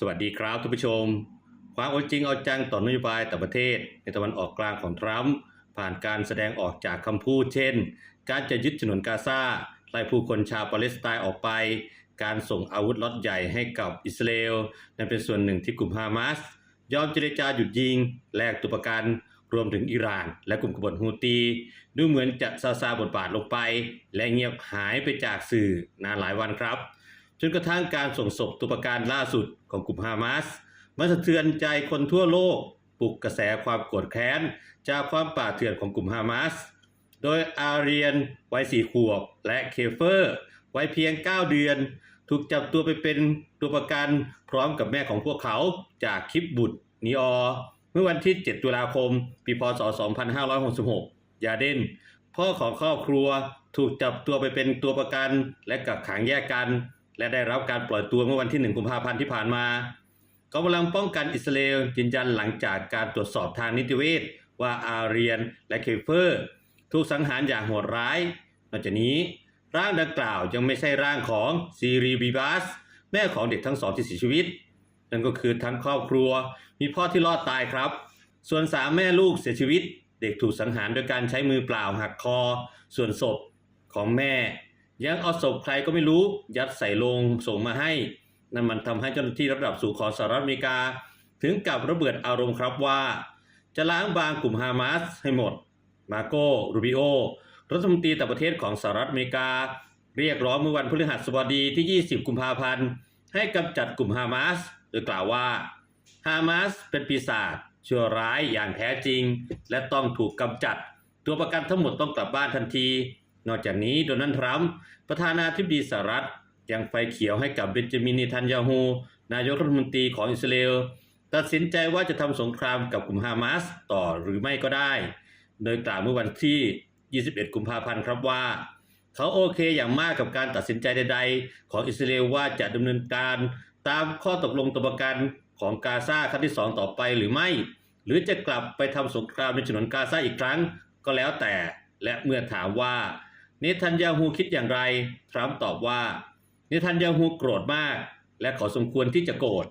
สวัสดีครับท่านผู้ชม ความเอาจริงเอาจังต่อนโยบายต่างประเทศ ในตะวันออกกลางของทรัมป์ผ่านการแสดงออกจากคำพูดเช่น การจะยึดฉนวนกาซาไล่ผู้คนชาวปาเลสไตน์ออกไป การส่งอาวุธล็อตใหญ่ให้กับอิสราเอลนั่นเป็นส่วนหนึ่งที่กลุ่มฮามาสยอมเจรจาหยุดยิง แลกตัวประกันรวมถึงอิหร่าน และกลุ่มกบฏฮูตี ดูเหมือนจะซาซาบทบาทลงไป และเงียบหายไปจากสื่อนานหลายวันครับ จนกระทั่งการส่งศพตัวประกันล่าสุดของกลุ่มฮามาสมาสะเทือนใจคนทั่วโลกปลุกกระแสความโกรธแค้น จากความป่าเถื่อนของกลุ่มฮามาส โดยอาเรียนวัยสี่ขวบ และเคเฟอร์วัยเพียง 9 เดือน ถูกจับตัวไปเป็นตัวประกันพร้อมกับแม่ของพวกเขาจากคลิปบุตรนีออ เมื่อวันที่ 7 ตุลาคม ปีพศ 2566 ยาเดนพ่อของครอบครัวถูกจับตัวไปเป็นตัวประกันและกักขังแยกกัน และได้รับการปล่อยตัวเมื่อวันที่ 1 กุมภาพันธ์ที่ผ่านมากองกำลังป้องกันอิสราเอลยืนยันหลังจากการตรวจสอบทางนิติเวชว่าอาเรียนและเคเฟอร์ถูกสังหารอย่างโหดร้าย นอกจากนี้ร่างดังกล่าวยังไม่ใช่ร่างของซีรีบีบัสแม่ของเด็กทั้งสองที่เสียชีวิต นั่นก็คือทั้งครอบครัวมีพ่อที่รอดตายครับ ส่วนสามแม่ลูกเสียชีวิต เด็กถูกสังหารโดยการใช้มือเปล่าหักคอ ส่วนศพของแม่ ยังเอาศพใครก็ไม่รู้ยัดใส่โลงส่งมาให้ นั่นมันทำให้เจ้าหน้าที่ระดับสูงของสหรัฐอเมริกา ถึงกับระเบิดอารมณ์ครับว่า จะล้างบางกลุ่มฮามาสให้หมด มาโกรูบิโอรัฐมนตรีต่างประเทศของสหรัฐอเมริกา เรียกร้องเมื่อวันพฤหัสบดีที่ 20 กุมภาพันธ์ ให้กำจัดกลุ่มฮามาส โดยกล่าวว่าฮามาสเป็นปีศาจชั่วร้ายอย่างแท้จริง และต้องถูกกำจัด ตัวประกันทั้งหมดต้องกลับบ้านทันที นอกจากนี้โดนัลด์ทรัมป์ประธานาธิบดีสหรัฐยังไฟเขียวให้กับเบนจามินเนทันยาฮูนายกรัฐมนตรีของอิสราเอลตัดสินใจว่าจะทำสงครามกับกลุ่มฮามาสต่อหรือไม่ก็ได้ โดยกล่าวเมื่อวันที่ 21 กุมภาพันธ์ครับว่า เขาโอเคอย่างมากกับการตัดสินใจใด ๆ ของอิสราเอลว่าจะดำเนินการตามข้อตกลงตัวประกันของกาซาครั้งที่ 2 ต่อไปหรือไม่ หรือจะกลับไปทำสงครามในฉนวนกาซาอีกครั้งก็แล้วแต่ และเมื่อถามว่า เนทันยาฮูคิดอย่างไร ทรัมป์ตอบว่าเนทันยาฮูโกรธมาก และขอสมควรที่จะโกรธ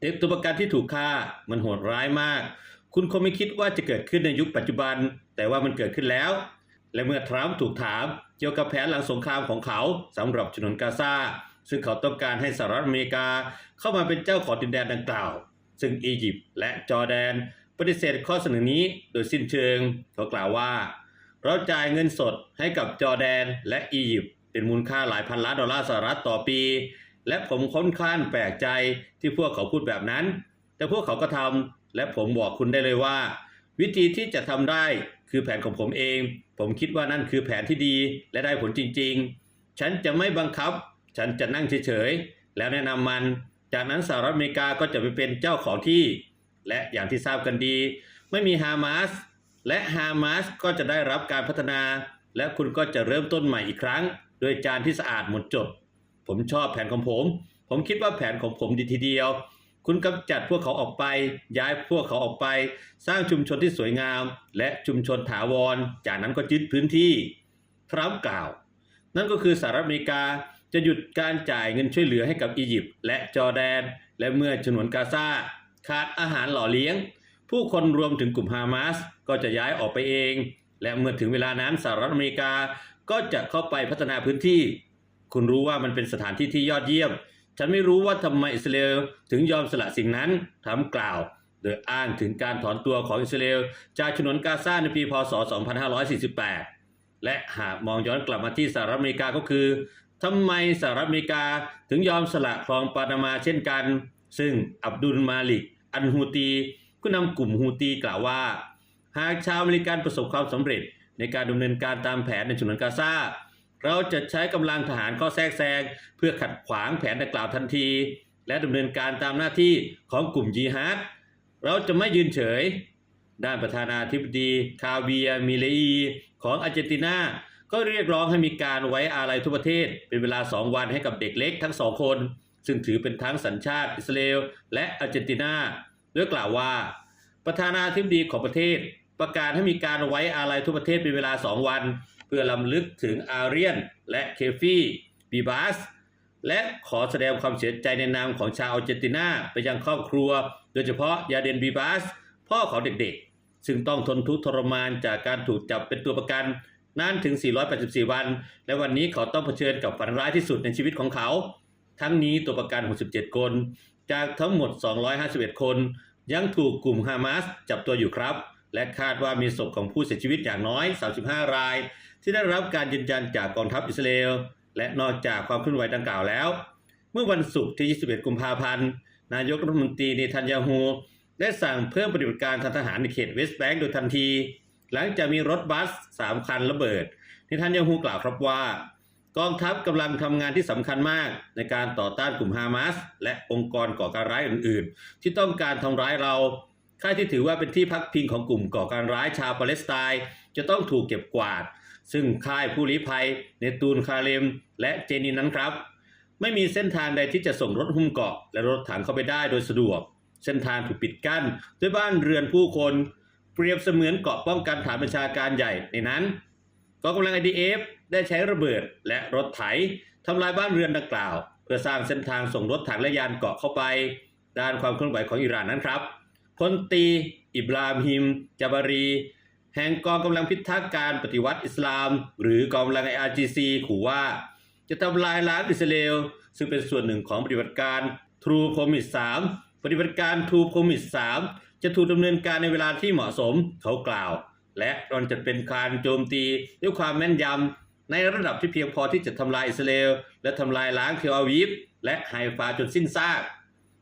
เด็กตัวประกันที่ถูกฆ่ามันโหดร้ายมาก คุณคงไม่คิดว่าจะเกิดขึ้นในยุคปัจจุบัน แต่ว่ามันเกิดขึ้นแล้ว และเมื่อทรัมป์ถูกถามเกี่ยวกับแผนหลังสงครามของเขาสำหรับฉนวนกาซาซึ่งเขาต้องการให้สหรัฐอเมริกาเข้ามาเป็นเจ้าของดินแดนดังกล่าว ซึ่งอียิปต์และจอร์แดนปฏิเสธข้อเสนอนี้โดยสิ้นเชิงเขากล่าวว่า เราจ่ายเงินสดให้กับจอแดนและอียิปต์เป็นมูลค่าหลายพันล้านดอลลาร์สหรัฐต่อปี และผมค่อนข้างแปลกใจที่พวกเขาพูดแบบนั้น แต่พวกเขาก็ทำและผมบอกคุณได้เลยว่า วิธีที่จะทำได้คือแผนของผมเอง ผมคิดว่านั่นคือแผนที่ดีและได้ผลจริง ๆ ฉันจะไม่บังคับ ฉันจะนั่งเฉยๆแล้วแนะนำมัน จากนั้นสหรัฐอเมริกาก็จะไปเป็นเจ้าของที่ และอย่างที่ทราบกันดี ไม่มีฮามาส และฮามาสก็จะได้รับการพัฒนา และคุณก็จะเริ่มต้นใหม่อีกครั้ง โดยจานที่สะอาดหมดจด ผมชอบแผนของผม ผมคิดว่าแผนของผมดีทีเดียว คุณกำจัดพวกเขาออกไป ย้ายพวกเขาออกไป สร้างชุมชนที่สวยงาม และชุมชนถาวร จากนั้นก็ยึดพื้นที่ ทรัมป์กล่าว นั่นก็คือสหรัฐอเมริกาจะหยุดการจ่ายเงินช่วยเหลือให้กับอียิปต์และจอร์แดน และเมื่อฉนวนกาซาขาดอาหารหล่อเลี้ยง ผู้คนรวมถึงกลุ่มฮามาสก็จะย้ายออกไปเอง และเมื่อถึงเวลานั้นสหรัฐอเมริกาก็จะเข้าไปพัฒนาพื้นที่ คุณรู้ว่ามันเป็นสถานที่ที่ยอดเยี่ยม ฉันไม่รู้ว่าทำไมอิสราเอลถึงยอมสละสิ่งนั้นทรัมกล่าว โดยอ้างถึงการถอนตัวของอิสราเอลจากฉนวนกาซาในปีพศ 2548 และหากมองย้อนกลับมาที่สหรัฐอเมริกาก็คือทำไมสหรัฐอเมริกาถึงยอมสละคลองปานามาเช่นกัน ซึ่งอับดุลมาลิก อันฮูตี ผู้นำกลุ่มฮูตีกล่าวว่า หากชาวอเมริกันประสบความสำเร็จ ในการดำเนินการตามแผนในฉนวนกาซาเราจะใช้กำลังทหารเข้าแทรกแซง เพื่อขัดขวางแผนดังกล่าวทันที และดำเนินการตามหน้าที่ของกลุ่มยีฮัดเราจะไม่ยืนเฉย ด้านประธานาธิบดีคาเวียมิเลอีของอาร์เจนตินาก็เรียกร้องให้มีการไว้อาลัยทั่วประเทศ เป็นเวลา 2 วันให้กับเด็กเล็กทั้งสองคน ซึ่งถือเป็นทั้งสัญชาติอิสราเอลและอาร์เจนตินา โดยกล่าวว่า ประธานาธิบดีของประเทศ ประกาศให้มีการไว้อาลัยทั่วประเทศเป็นเวลา 2 วัน เพื่อลำลึกถึงอาเรียน และเคฟี่บีบัสและขอแสดงความเสียใจในนามของชาวอาร์เจนตินาไปยังครอบครัว โดยเฉพาะยาเดนบีบาส พ่อของเด็กๆ ซึ่งต้องทนทุกข์ทรมานจากการถูกจับเป็นตัวประกันนานถึง 484 วัน และวันนี้เขาต้องเผชิญกับฝันร้ายที่สุดในชีวิตของเขา ทั้งนี้ตัวประกัน 67 คน จากทั้งหมด 251 คน ยังถูกกลุ่มฮามาสจับตัวอยู่ครับ และคาดว่ามีศพของผู้เสียชีวิตอย่างน้อย 35 ราย ที่ได้รับการยืนยันจากกองทัพอิสราเอล และนอกจากความเคลื่อนไหวดังกล่าวแล้ว เมื่อวันศุกร์ที่ 21 กุมภาพันธ์ นายกรัฐมนตรีเนทันยาฮูได้สั่งเพิ่มปฏิบัติการทางทหารในเขตเวสต์แบงก์โดยทันที หลังจากมีรถบัส 3 คันระเบิดเนทันยาฮูกล่าวครับว่า กองทัพกำลังทำงานที่สำคัญมากในการต่อต้านกลุ่มฮามาสและองค์กรก่อการร้ายอื่นๆ ที่ต้องการทำร้ายเราค่ายที่ถือว่าเป็นที่พักพิงของกลุ่มก่อการร้ายชาวปาเลสไตน์จะต้องถูกเก็บกวาด ซึ่งค่ายผู้ลี้ภัยในตูนคาเลม และเจนินนั้นครับ ไม่มีเส้นทางใดที่จะส่งรถหุ้มเกาะ และรถถังเข้าไปได้โดยสะดวก เส้นทางถูกปิดกั้นด้วยบ้านเรือนผู้คน เปรียบเสมือนเกาะป้องกันฐานประชาการใหญ่ในนั้น กองกำลัง IDF ได้ใช้ระเบิดและรถไถทำลายบ้านเรือนดังกล่าว เพื่อสร้างเส้นทางส่งรถถังและยานเกาะเข้าไป ด้านความเคลื่อนไหวของอิหร่านนั้นครับพลตี อิบราฮิมจาบารี แห่งกองกำลังพิทักษ์การปฏิวัติอิสลาม หรือกองกำลัง IRGC ขู่ว่า จะทำลายล้างอิสราเอลซึ่งเป็นส่วนหนึ่งของปฏิบัติการ True Promise 3ปฏิบัติการ True Promise 3จะถูกดำเนินการในเวลาที่เหมาะสมเขากล่าว และมันจะเป็นการโจมตีด้วยความแม่นยำในระดับที่เพียงพอที่จะทำลายอิสราเอลและทำลายล้างเทลอาวีฟและไฮฟาจนสิ้นซาก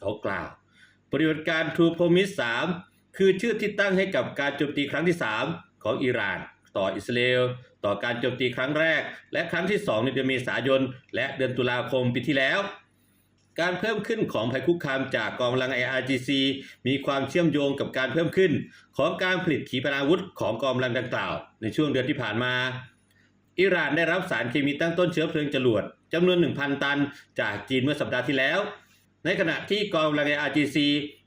เขากล่าว ปฏิบัติการ True Promise 3คือชื่อที่ตั้งให้กับการโจมตีครั้งที่ 3 ของอิหร่าน ต่ออิสราเอลต่อการโจมตีครั้งแรก และครั้งที่ 2 ในเดือนเมษายน และเดือนตุลาคมปีที่แล้ว การเพิ่มขึ้นของภัยคุกคามจากกองกำลัง IRGC มีความเชื่อมโยงกับการเพิ่มขึ้น ของการผลิตขีปนาวุธของกองกำลังดังกล่าว ในช่วงเดือนที่ผ่านมา อิหร่านได้รับสารเคมีตั้งต้นเชื้อเพลิงจรวดจำนวน 1,000 ตัน จากจีนเมื่อสัปดาห์ที่แล้ว ในขณะที่กองกำลัง IRGC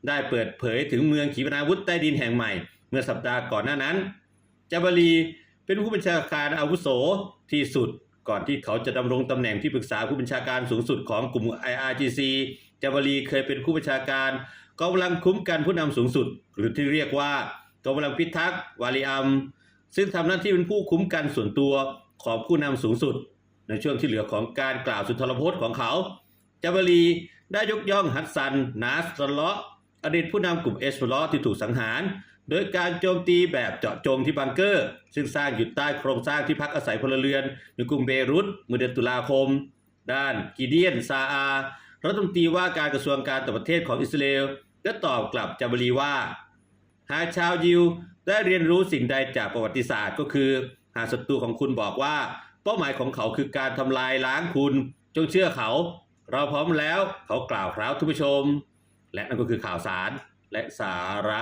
ได้เปิดเผยถึงเมืองขีปนาวุธใต้ดินแห่งใหม่ เมื่อสัปดาห์ก่อนหน้านั้น จาบารีเป็นผู้บัญชาการอาวุโสที่สุด ก่อนที่เขาจะดำรงตำแหน่งที่ปรึกษาผู้บัญชาการสูงสุดของกลุ่ม IRGC จาบารีเคยเป็นผู้บัญชาการกองกำลังคุ้มกันผู้นำสูงสุด หรือที่เรียกว่ากองกำลังพิทักษ์วาลีอัม ซึ่งทำหน้าที่เป็นผู้คุ้มกันส่วนตัวของผู้นำสูงสุด ในช่วงที่เหลือของการกล่าวสุนทรพจน์ของเขา จาบารีได้ยกย่องฮัสซัน นาสรเลาะอดีตผู้นำกลุ่มเอสฟลอที่ถูกสังหาร โดยการโจมตีแบบเจาะจงที่บังเกอร์ ซึ่งสร้างอยู่ใต้โครงสร้างที่พักอาศัยพลเรือนในกรุงเบรุตเมื่อเดือนตุลาคม ด้านกิเดียนซาอารัฐมนตรีว่าการกระทรวงการต่างประเทศของอิสราเอลก็ตอบกลับจาบรีว่า หากชาวยิวได้เรียนรู้สิ่งใดจากประวัติศาสตร์ก็คือ หากศัตรูของคุณบอกว่า เป้าหมายของเขาคือการทำลายล้างคุณ จงเชื่อเขา เราพร้อมแล้วเขากล่าวครับทุกผู้ชม และนั่นก็คือข่าวสารและสาระ